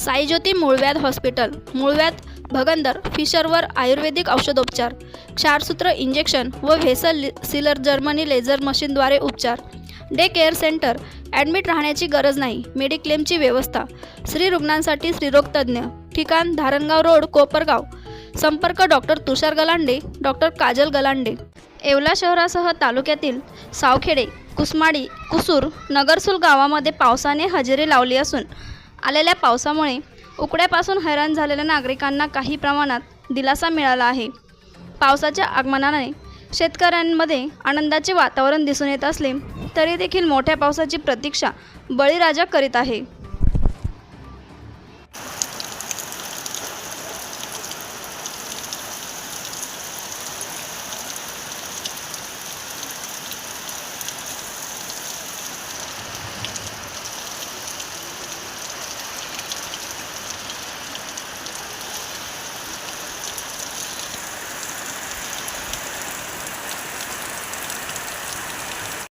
साईज्योती मूळव्याध हॉस्पिटल मूळव्याध भगंदर फिशरवर आयुर्वेदिक औषधोपचार क्षारसूत्र इंजेक्शन व व्हेसल सिलर जर्मनी लेझर मशीनद्वारे उपचार. डे केअर सेंटर ॲडमिट राहण्याची गरज नाही मेडिक्लेमची व्यवस्था. स्त्री रुग्णांसाठी स्त्रीरोगतज्ञ ठिकाण धारणगाव रोड कोपरगाव. संपर्क डॉक्टर तुषार गलांडे डॉक्टर काजल गलांडे. येवला शहरासह तालुक्यातील सावखेडे कुसमाडी कुसूर नगरसूल गावामध्ये पावसाने हजेरी लावली असून आलेल्या पावसामुळे उकड्यापासून हैराण झालेल्या नागरिकांना काही प्रमाणात दिलासा मिळाला आहे. पावसाच्या आगमनाने शेतकऱ्यांमध्ये आनंदाचे वातावरण दिसून येत असले तरी देखील मोठ्या पावसाची प्रतीक्षा बळीराजा करीत आहे.